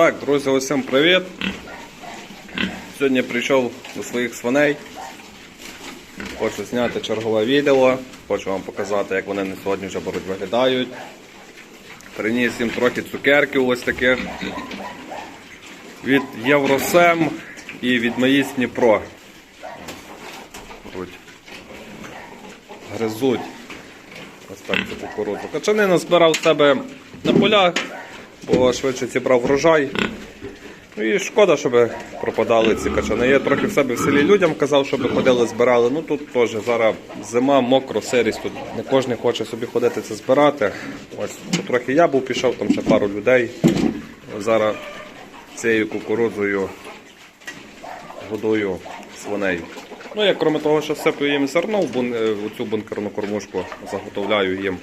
Так, друзі, усім привіт. Сьогодні прийшов до своїх свиней. Хочу зняти чергове відео. Хочу вам показати, як вони на сьогодні вже будуть виглядають. Приніс їм трохи цукерків ось таких. Від Євросем і від Маїс Дніпро. Гризуть. Ось так цю кукурудзу. Качани назбирав в себе на полях, бо швидше зібрав врожай. Ну і шкода, щоб пропадали ці качани. Я трохи в себе в селі людям казав, щоб ходили, збирали. Ну тут теж зараз зима, мокро, сирість. Тут не кожен хоче собі ходити це збирати. Ось трохи я був пішов, там ще пару людей. Ось зараз цією кукурудзою годую свиней. Ну, я крім того, що сиплю їм зерно в, бун... е, цю бункерну кормушку, заготовляю їм.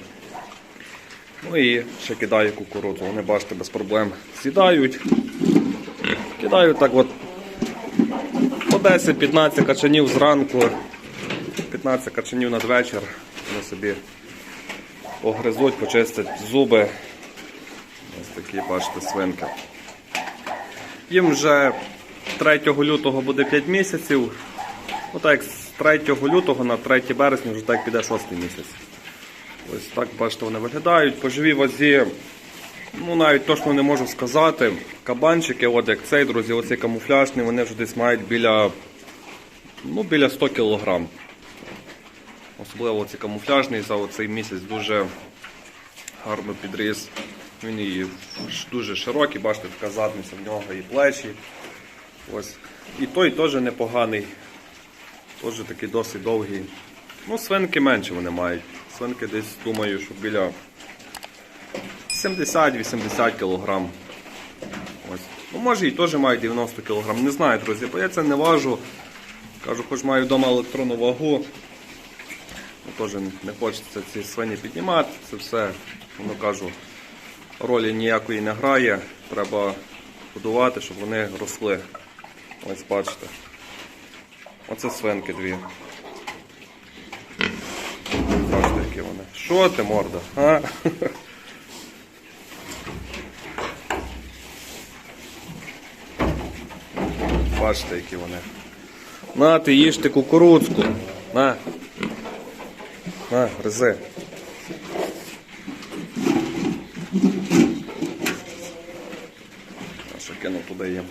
Ну і ще кидаю кукурудзу. Вони, бачите, без проблем сідають. Кидаю так от по 10-15 качанів зранку, 15 качанів надвечір. Вони собі погризуть, почистять зуби. Ось такі, бачите, свинки. Їм вже 3 лютого буде 5 місяців. Ну так, з 3 лютого на 3 березня вже так піде 6 місяць. Ось так, бачите, вони виглядають. По живій вазі, ну навіть точно не можу сказати. Кабанчики, от як цей, друзі, оцей камуфляжний, вони вже десь мають біля, ну, біля 100 кг. Особливо цей камуфляжний за цей місяць дуже гарно підріс. Він і дуже широкий, бачите, така задниця в нього і плечі. Ось. І той теж непоганий. Теж такий досить довгий. Ну, свинки менше вони мають. Свинки десь думаю, що біля 70-80 кг. Ось. Ну, може і теж мають 90 кг. Не знаю, друзі, бо я це не важу. Кажу, хоч маю вдома електронну вагу. Ну, теж не хочеться ці свині піднімати. Це все, ну кажу, ролі ніякої не грає. Треба годувати, щоб вони росли. Ось бачите. Оце свинки дві. Бачите, які вони. Що ти, морда? А? Бачите, які вони. На, ти їж ти кукурудзку. На. На, гризи. Що кинув туди їм.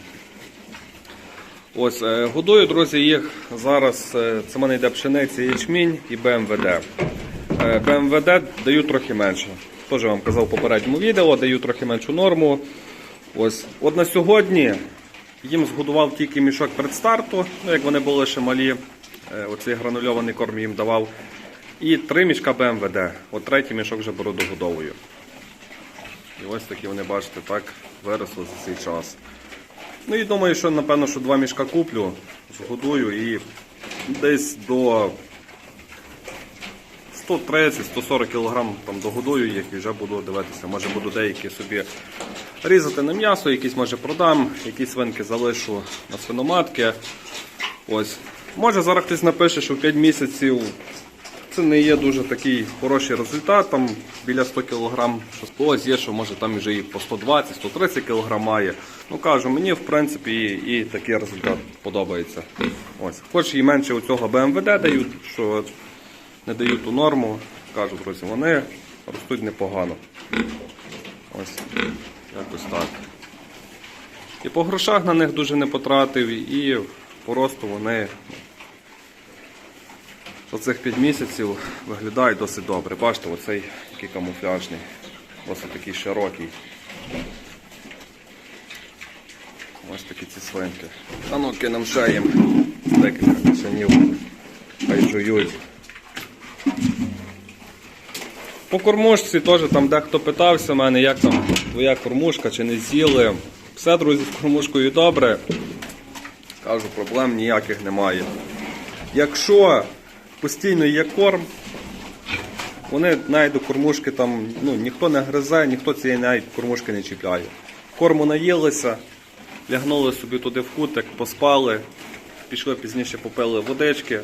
Ось, е, годую, друзі, їх зараз. е, Це в мене йде пшениця, ячмінь і БМВД. Е, БМВД даю трохи менше. Теж вам казав в попередньому відео, даю трохи меншу норму. Ось, от на сьогодні їм згодував тільки мішок предстарту, ну як вони були ще малі, е, оцей гранульований корм їм давав. І три мішка БМВД. От третій мішок вже беру догодовую. І ось такі вони, бачите, так виросли за цей час. Ну і думаю, що напевно, що два мішка куплю, згодую і десь до 130-140 кг там догодую їх і вже буду дивитися. Може буду деякі собі різати на м'ясо, якісь може продам, якісь свинки залишу на свиноматки. Ось. Може зараз хтось напише, що в 5 місяців це не є дуже такий хороший результат, там біля 100 кг, спалось є, що може там вже і по 120-130 кг має. Ну кажу, мені в принципі і, і такий результат подобається. Ось. Хоч і менше у цього БМВД дають, що не дають ту норму. Кажу, друзі, вони ростуть непогано. Ось, якось так. І по грошах на них дуже не потратив, і по росту вони за цих 5 місяців виглядають досить добре. Бачите, оцей який камуфляжний, досить такий широкий. Ось такі ці свинки. А ну кинемо ще декілька кишенів. Хай жують. По кормушці теж там дехто питався мене, як там твоя кормушка, чи не з'їли. Все, друзі, з кормушкою добре. Кажу, проблем ніяких немає. Якщо постійно є корм, вони навіть до кормушки там, ну, ніхто не гризе, ніхто цієї навіть кормушки не чіпляє. Корму наїлися, лягнули собі туди в кутик, поспали, пішли пізніше, попили водички,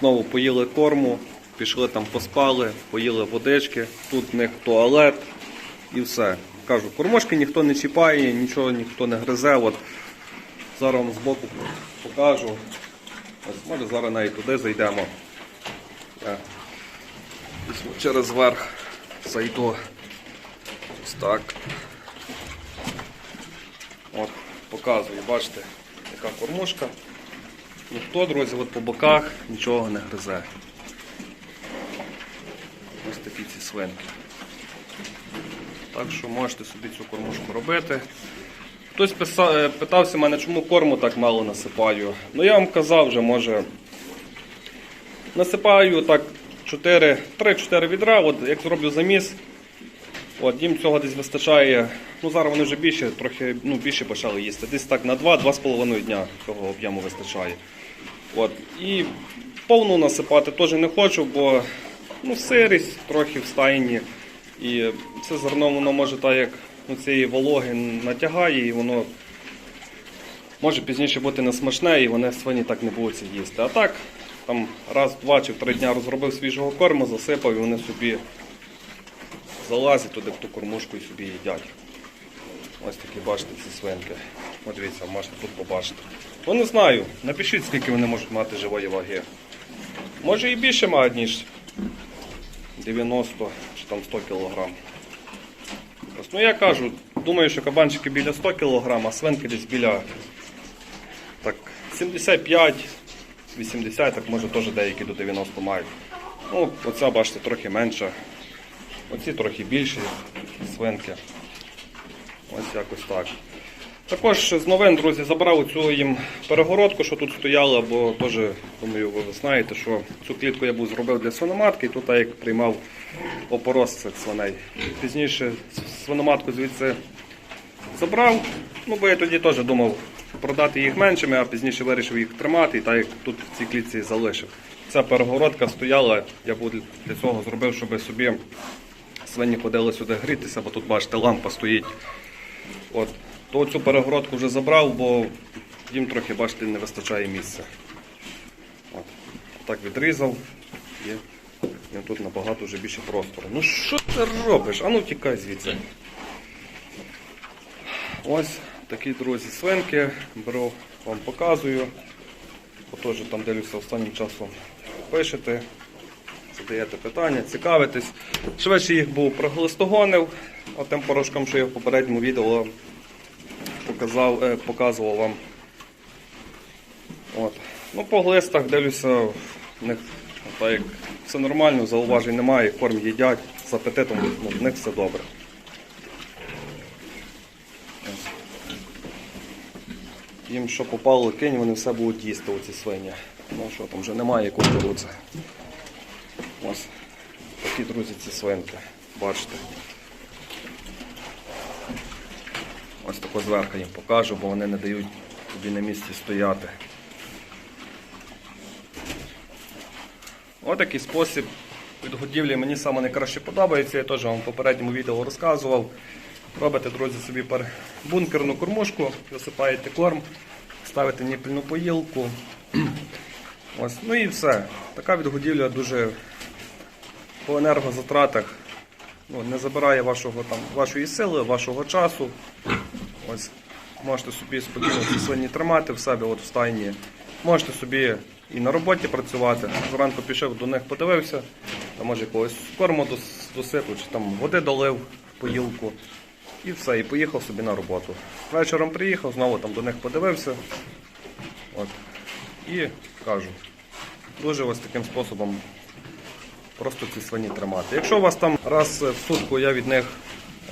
знову поїли корму, пішли там поспали, поїли водички, тут в них туалет і все. Кажу, кормушки ніхто не чіпає, нічого ніхто не гризе. От зараз вам збоку покажу. Ось, може зараз навіть туди зайдемо. Я через верх зайду. Ось так. От, показую, бачите, яка кормушка. Ніхто, друзі, от по боках нічого не гризе. Ось такі ці свинки. Так що можете собі цю кормушку робити. Хтось писа- е, питався мене, чому корму так мало насипаю. Ну я вам казав вже, може. Насипаю так 3-4 відра, от як зроблю заміс. От, їм цього десь вистачає. Ну зараз вони вже більше, трохи ну, більше почали їсти. Десь так на 2-2,5 дня цього об'єму вистачає. От. І повну насипати теж не хочу, бо ну, сирість трохи в стайні. І це зерно воно може так як ну, цієї вологи натягає, і воно може пізніше бути несмачне, і вони свині так не будуть їсти. А так, там раз, два чи три дня розробив свіжого корму, засипав, і вони собі залазять туди в ту кормушку і собі їдять. Ось такі бачите ці свинки. От дивіться, можете тут побачити. Ну не знаю, напишіть, скільки вони можуть мати живої ваги. Може і більше мають, ніж 90 чи там 100 кг. Ну я кажу, думаю, що кабанчики біля 100 кг, а свинки десь біля так, 75, 80, так може теж деякі до 90 мають. Ну, оця, бачите, трохи менша. Оці трохи більші свинки. Ось якось так. Також з новин, друзі, забрав цю їм перегородку, що тут стояла, бо теж, думаю, ви знаєте, що цю клітку я був зробив для свиноматки, і тут так як приймав опорос цих свиней. Пізніше свиноматку звідси забрав, ну бо я тоді теж думав продати їх меншими, а пізніше вирішив їх тримати, і так як тут в цій клітці залишив. Ця перегородка стояла, я був для цього зробив, щоб собі свині ходили сюди грітися, бо тут, бачите, лампа стоїть. От. То цю перегородку вже забрав, бо їм трохи, бачите, не вистачає місця. От. Так відрізав і, тут набагато вже більше простору. Ну що ти робиш? Ану тікай звідси. Ось такі, друзі, свинки. Беру, вам показую. Бо теж там дивлюся останнім часом пишете, задаєте питання, цікавитесь. Швидше їх був проглистогонив, а тим порошком, що я в попередньому відео показав, е, показував вам. От. Ну, по глистах дивлюся, в них так все нормально, зауважень немає, корм їдять, з апетитом ну, в них все добре. Їм що попало кинь, вони все будуть їсти, оці свині. Ну що там вже немає кукурудзи. Ось такі, друзі, ці свинки. Бачите. Ось тако зверху їм покажу, бо вони не дають тобі на місці стояти. Ось такий спосіб підгодівлі мені саме найкраще подобається. Я теж вам в попередньому відео розказував. Робите, друзі, собі бункерну кормушку, висипаєте корм, ставите ніпільну поїлку. Ось, ну і все. Така відгодівля дуже по енергозатратах ну, не забирає вашого, там, вашої сили, вашого часу. Ось, можете собі спокійно ці свині тримати в себе от в стайні. Можете собі і на роботі працювати. Зранку пішов до них, подивився, там може якогось корму дос- досипав, чи там води долив в поїлку. І все, і поїхав собі на роботу. Вечором приїхав, знову там до них подивився. От. І кажу, дуже ось таким способом просто ці свині тримати. Якщо у вас там раз в сутку я від них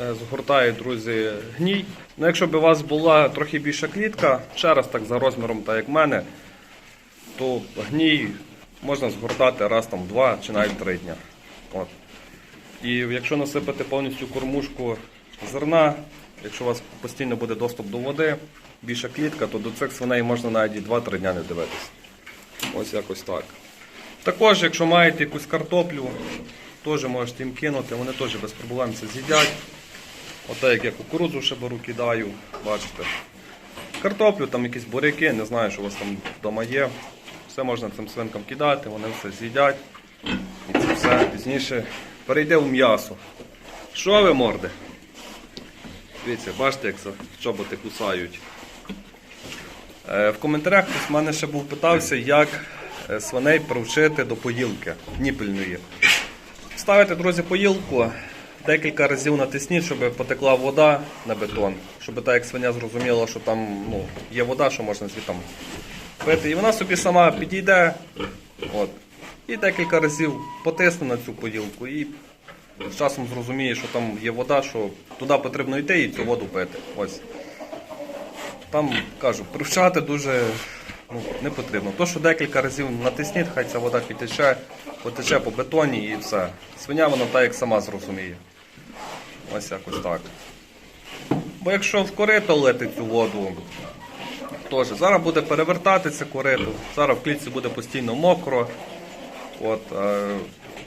е, згортаю, друзі, гній. Ну, якщо б у вас була трохи більша клітка, ще раз так за розміром, так як в мене, то гній можна згортати раз там два чи навіть три дня. От. І якщо насипати повністю кормушку зерна, якщо у вас постійно буде доступ до води, більша клітка, то до цих свиней можна навіть і 2-3 дня не дивитися. Ось якось так. Також, якщо маєте якусь картоплю, теж можете їм кинути, вони теж без проблем це з'їдять. Оте, як я кукурудзу ще беру, кидаю, бачите. Картоплю, там якісь буряки, не знаю, що у вас там вдома є. Все можна цим свинкам кидати, вони все з'їдять. І це все пізніше перейде в м'ясо. Що ви морди? Дивіться, бачите, як чоботи кусають. Е, В коментарях хтось в мене ще був питався, як е, свиней привчити до поїлки ніпельної. Ставите, друзі, поїлку, декілька разів натисніть, щоб потекла вода на бетон, щоб так як свиня зрозуміла, що там ну, є вода, що можна звідти пити. І вона собі сама підійде. От. І декілька разів потисне на цю поїлку і з часом зрозуміє, що там є вода, що туди потрібно йти і цю воду пити. Ось. Там кажу, привчати дуже ну, не потрібно. То, що декілька разів натисніть, хай ця вода підтече, потече по бетоні і все. Свиня вона так як сама зрозуміє. Ось якось так. Бо якщо в корито лити цю воду, теж зараз буде перевертати це корито, зараз в клітці буде постійно мокро. От, е,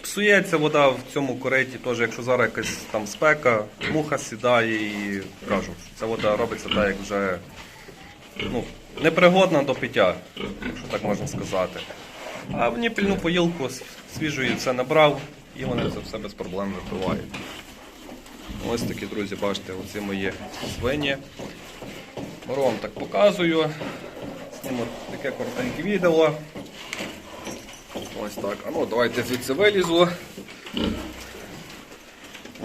псується вода в цьому кориті, теж, якщо зараз якась там спека, муха сідає і кажу, ця вода робиться так, як вже ну, непригодна до пиття, якщо так можна сказати. А в ніпільну поїлку свіжої все набрав і вони це все без проблем випивають. Ось такі, друзі, бачите, оці мої свині. Вам так показую. Зніму таке коротеньке відео. Ось так. А ну давайте звідси вилізу.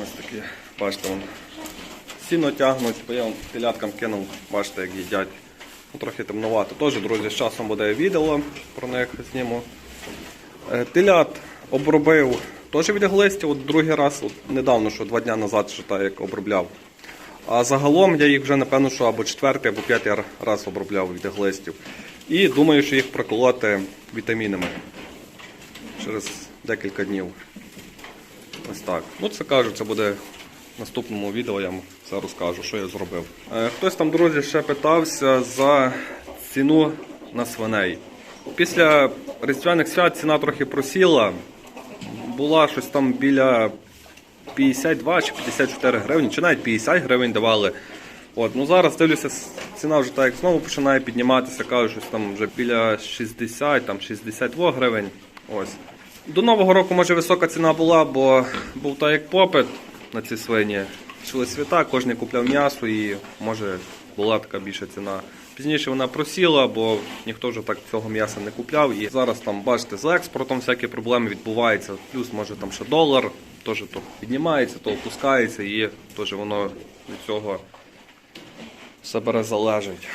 Ось такі, бачите, вон. Сіно тягнуть, бо я вам теляткам кинув, бачите, як їдять. Ну, трохи темнувато. Теж, друзі, з часом буде відео про них зніму. Е, Телят обробив теж від глистів, от другий раз, от недавно, що два дні назад, що так як обробляв. А загалом я їх вже напевно, що або четвертий, або п'ятий раз обробляв від глистів. І думаю, що їх проколоти вітамінами через декілька днів. Ось так. Ну, це кажу, це буде в наступному відео, я вам все розкажу, що я зробив. Е, Хтось там, друзі, ще питався за ціну на свиней. Після різдвяних свят ціна трохи просіла. Була щось там біля 52 чи 54 гривні, чи навіть 50 гривень давали. От, ну зараз дивлюся, ціна вже так як знову починає підніматися, кажуть, щось там вже біля 60, там 62 гривень. Ось. До Нового року може висока ціна була, бо був так як попит на ці свині. Йшли свята, кожен купляв м'ясо і може була така більша ціна. Пізніше вона просіла, бо ніхто вже так цього м'яса не купляв. І зараз там, бачите, з експортом всякі проблеми відбуваються. Плюс може там ще долар, теж то піднімається, то опускається, і теж воно від цього все бере залежить.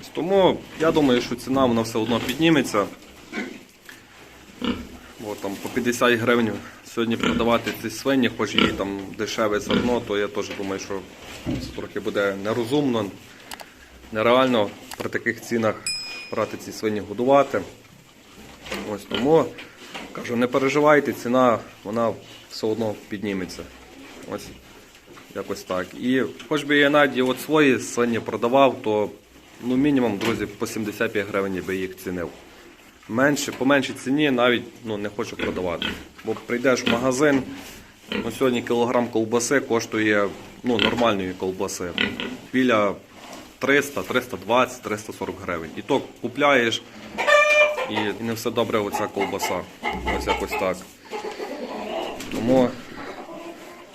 Ось тому я думаю, що ціна вона все одно підніметься. Бо там по 50 гривень сьогодні продавати ці свині, хоч і там дешеве зерно, то я теж думаю, що це трохи буде нерозумно, нереально при таких цінах брати ці свині годувати. Ось тому кажу, не переживайте, ціна вона все одно підніметься. Ось якось так. І хоч би я навіть от свої свині продавав, то ну, мінімум, друзі, по 75 гривень би їх цінив. Менше, по меншій ціні навіть ну, не хочу продавати. Бо прийдеш в магазин, ну, сьогодні кілограм колбаси коштує ну, нормальної колбаси. Біля 300, 320, 340 гривень. І то купляєш і, не все добре оця колбаса. Ось якось так. Тому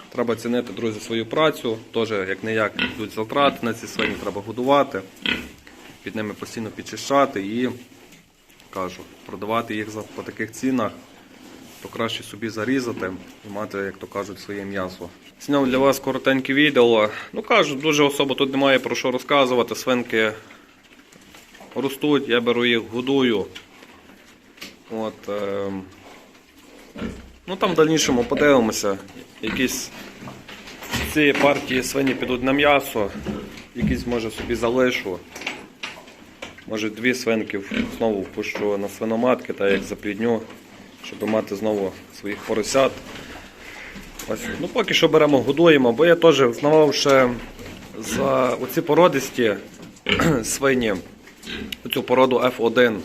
треба цінити, друзі, свою працю. Теж як не як йдуть затрати на ці свині, треба годувати, під ними постійно підчищати і кажу, продавати їх по таких цінах, то краще собі зарізати і мати, як то кажуть, своє м'ясо. Зняв для вас коротеньке відео. Ну кажу, дуже особо тут немає про що розказувати. Свинки ростуть, я беру їх, годую. От, ем, Ну там в дальнішому подивимося. Якісь ці партії свині підуть на м'ясо, якісь може собі залишу. Може дві свинки знову впущу на свиноматки, так як заплідню, щоб мати знову своїх поросят. Ось. Ну поки що беремо, годуємо, бо я теж знавав ще за оці породисті свині, цю породу F1,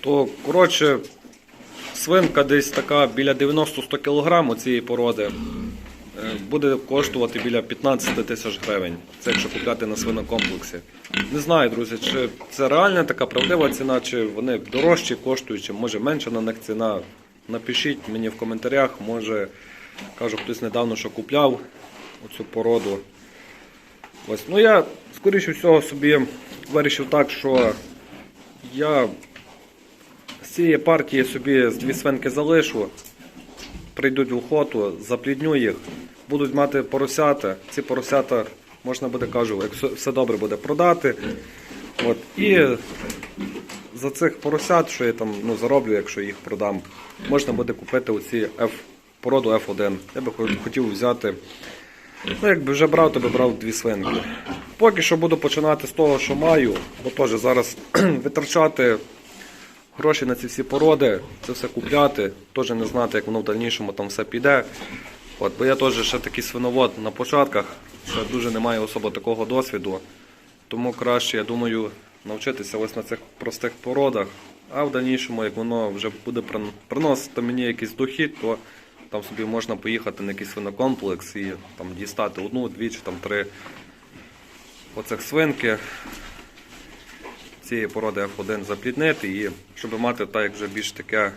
то коротше, свинка десь така біля 90-100 кг цієї породи буде коштувати біля 15 тисяч гривень. Це якщо купляти на свинокомплексі. Не знаю, друзі, чи це реальна така правдива ціна, чи вони дорожчі коштують, чи може менша на них ціна. Напишіть мені в коментарях, може, кажу, хтось недавно що купляв оцю породу. Ось, ну я, скоріше всього, собі вирішив так, що я з цієї партії собі дві свинки залишу, прийдуть в охоту, заплідню їх, будуть мати поросята. Ці поросята можна буде, кажу, як все- добре буде продати. От, і за цих поросят, що я там ну, зароблю, якщо їх продам, можна буде купити оці F, породу F1. Я би хотів взяти. Ну, якби вже брав, то би брав дві свинки. Поки що буду починати з того, що маю, бо теж зараз витрачати гроші на ці всі породи, це все купляти, теж не знати, як воно в дальнішому там все піде. От, бо я теж ще такий свиновод на початках, ще дуже не маю особо такого досвіду. Тому краще, я думаю, навчитися ось на цих простих породах. А в дальнішому, як воно вже буде приносити мені якийсь дохід, то там собі можна поїхати на якийсь свинокомплекс і там дістати одну, дві чи там три оцих свинки цієї породи F1 запліднити і щоб мати так вже більш таке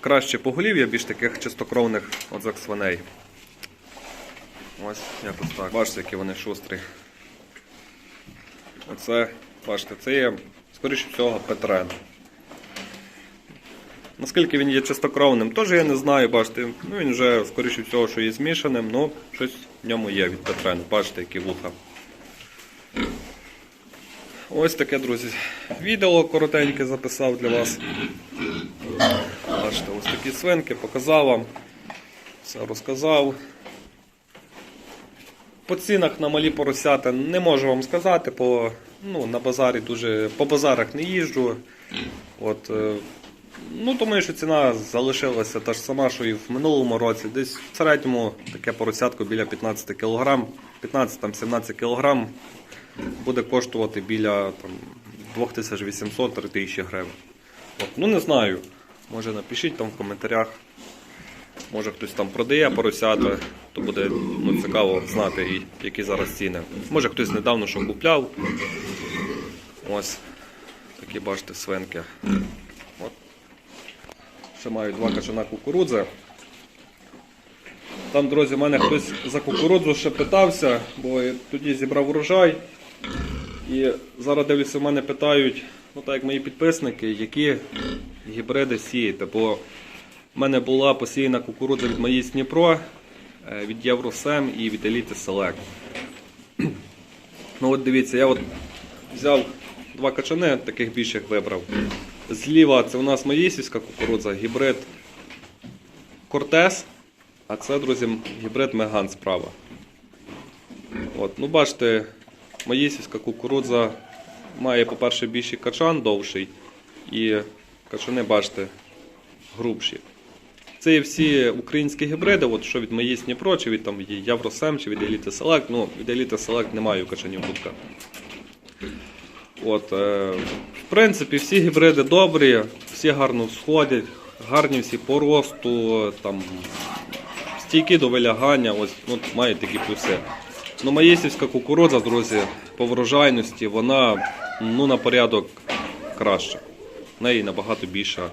краще поголів'я, більш таких чистокровних оцих свиней. Ось якось так. Бачите, які вони шустрі. Оце, бачите, це є, скоріше всього, Петрен. Наскільки він є чистокровним, теж я не знаю, бачите. Ну він вже, скоріше всього, що є змішаним, ну щось в ньому є від Петрену. Бачите, які вуха. Ось таке, друзі. Відео коротеньке записав для вас. Бачите, ось такі свинки, показав вам. Все розказав. По цінах на малі поросята не можу вам сказати, по, ну, на базарі дуже, по базарах не їжджу. От, е, ну, думаю, що ціна залишилася та ж сама, що і в минулому році. Десь в середньому таке поросятко біля 15 кг, 15-17 кг буде коштувати біля там, 2800-3000 гривень. От, ну не знаю. Може напишіть там в коментарях. Може хтось там продає поросята, то буде ну, цікаво знати, і які зараз ціни. Може хтось недавно що купляв. Ось такі бачите свинки. От. Ще маю два качана кукурудзи. Там, друзі, в мене хтось за кукурудзу ще питався, бо я тоді зібрав урожай. І зараз дивлюся, в мене питають, ну так як мої підписники, які гібриди сіяти. Бо в мене була посіяна кукурудза від Маїс Дніпро, е, від Євросем і від Elite Select. Ну от дивіться, я от взяв два качани, таких більших вибрав. Зліва це у нас Маїсівська кукурудза, гібрид Кортес, а це, друзі, гібрид Меган справа. От, ну бачите, Маїсівська кукурудза має, по-перше, більший качан довший, і качани, бачите, грубші. Це всі українські гібриди, от що від Маїс Дніпро, чи від там, Євросем, чи від Elite Select. Ну, від Elite Select немає качанів будка. От, е, в принципі, всі гібриди добрі, всі гарно всходять, гарні всі по росту, там, стійкі до вилягання, ось ну, мають такі плюси. Ну, Маєсівська кукурудза, друзі, по врожайності, вона ну, на порядок краща. В неї набагато більша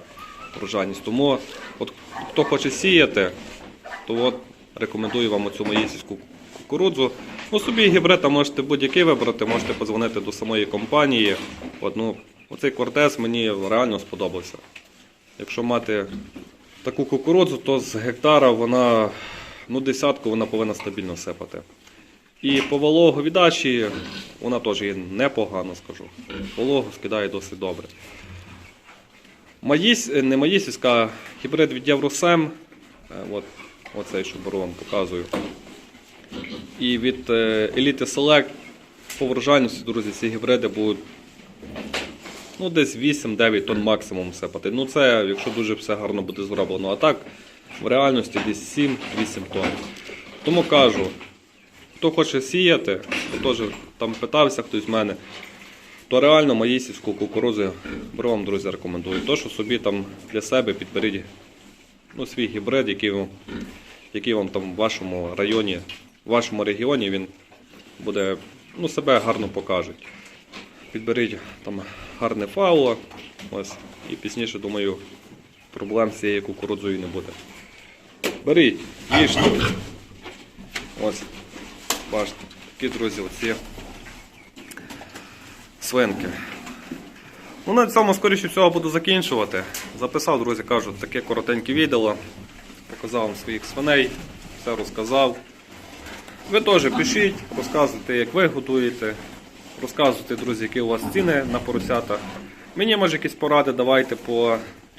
врожайність. Тому от, хто хоче сіяти, то от, рекомендую вам оцю маєсівську кукурудзу. Ну, собі гібрида можете будь-який вибрати, можете подзвонити до самої компанії. От, ну, оцей кортес мені реально сподобався. Якщо мати таку кукурудзу, то з гектара вона ну, десятку вона повинна стабільно сипати. І по вологовіддачі вона теж є непогано, скажу. Вологу скидає досить добре. Маїсь, не Маїсівська, гібрид від Євросем. Е, От, оцей, що беру вам показую. І від е, Elite Select по врожайності, друзі, ці гібриди будуть ну, десь 8-9 тонн максимум сипати. Ну це, якщо дуже все гарно буде зроблено. А так, в реальності десь 7-8 тонн. Тому кажу, хто хоче сіяти, хто теж там питався хтось в мене, то реально маїсівську кукурудзу беру вам, друзі, рекомендую. То, що собі там для себе підберіть ну, свій гібрид, який вам, який вам там в вашому районі, в вашому регіоні він буде, ну, себе гарно покаже. Підберіть там гарне фауло, ось, і пізніше, думаю, проблем з цією кукурудзою не буде. Беріть, їжте. Ось, бачите, такі, друзі, оці свинки. Ну, на цьому, скоріше всього, буду закінчувати. Записав, друзі, кажуть, таке коротеньке відео. Показав вам своїх свиней, все розказав. Ви теж пишіть, розказуйте, як ви готуєте. Розказуйте, друзі, які у вас ціни на поросята. Мені може якісь поради давайте по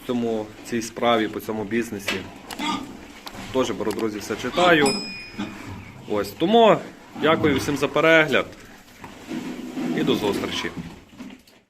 цьому, цій справі, по цьому бізнесі. Теж беру, друзі, все читаю. Ось. Тому дякую всім за перегляд і до зустрічі.